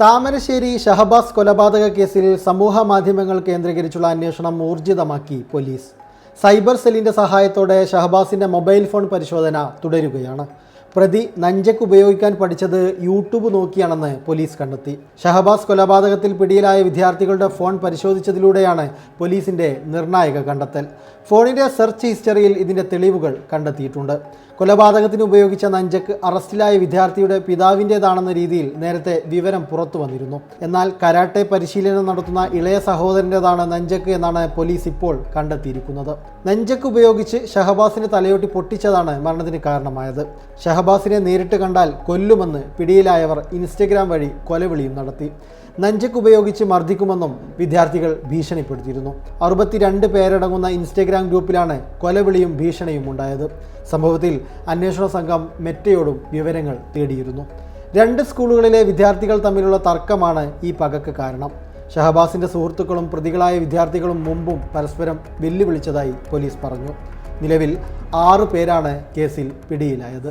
താമരശ്ശേരി ഷഹബാസ് കൊലപാതക കേസിൽ സമൂഹ മാധ്യമങ്ങൾ കേന്ദ്രീകരിച്ചുള്ള അന്വേഷണം ഊർജിതമാക്കി പോലീസ്. സൈബർ സെല്ലിന്റെ സഹായത്തോടെ ഷഹബാസിന്റെ മൊബൈൽ ഫോൺ പരിശോധന തുടരുകയാണ്. പ്രതി നഞ്ചക്ക് ഉപയോഗിക്കാൻ പഠിച്ചത് യൂട്യൂബ് നോക്കിയാണെന്ന് പോലീസ് കണ്ടെത്തി. ഷഹബാസ് കൊലപാതകത്തിൽ പിടിയിലായ വിദ്യാർത്ഥികളുടെ ഫോൺ പരിശോധിച്ചതിലൂടെയാണ് പോലീസിന്റെ നിർണായക കണ്ടെത്തൽ. ഫോണിന്റെ സെർച്ച് ഹിസ്റ്ററിയിൽ ഇതിന്റെ തെളിവുകൾ കണ്ടെത്തിയിട്ടുണ്ട്. കൊലപാതകത്തിന് ഉപയോഗിച്ച നഞ്ചക്ക് അറസ്റ്റിലായ വിദ്യാർത്ഥിയുടെ പിതാവിന്റെതാണെന്ന രീതിയിൽ നേരത്തെ വിവരം പുറത്തു വന്നിരുന്നു. എന്നാൽ കരാട്ടെ പരിശീലനം നടത്തുന്ന ഇളയ സഹോദരന്റെതാണ് നഞ്ചക്ക് എന്നാണ് പോലീസ് ഇപ്പോൾ കണ്ടെത്തിയിരിക്കുന്നത്. നഞ്ചക്ക് ഉപയോഗിച്ച് ഷഹബാസിന് തലയോട്ടി പൊട്ടിച്ചതാണ് മരണത്തിന് കാരണമായത്. ഷഹബാസിനെ നേരിട്ട് കണ്ടാൽ കൊല്ലുമെന്ന് പിടിയിലായവർ ഇൻസ്റ്റഗ്രാം വഴി കൊലവിളിയും നടത്തി. നഞ്ചക്ക് ഉപയോഗിച്ച് മർദ്ദിക്കുമെന്നും വിദ്യാർത്ഥികൾ ഭീഷണിപ്പെടുത്തിയിരുന്നു. അറുപത്തിരണ്ട് പേരടങ്ങുന്ന ഇൻസ്റ്റഗ്രാം ഗ്രൂപ്പിലാണ് കൊലവിളിയും ഭീഷണിയും ഉണ്ടായത്. സംഭവത്തിൽ അന്വേഷണ സംഘം മെറ്റയോടും വിവരങ്ങൾ തേടിയിരുന്നു. രണ്ട് സ്കൂളുകളിലെ വിദ്യാർത്ഥികൾ തമ്മിലുള്ള തർക്കമാണ് ഈ പകക്ക് കാരണം. ഷഹബാസിന്റെ സുഹൃത്തുക്കളും പ്രതികളായ വിദ്യാർത്ഥികളും മുമ്പും പരസ്പരം വെല്ലുവിളിച്ചതായി പോലീസ് പറഞ്ഞു. നിലവിൽ ആറു പേരാണ് കേസിൽ പിടിയിലായത്.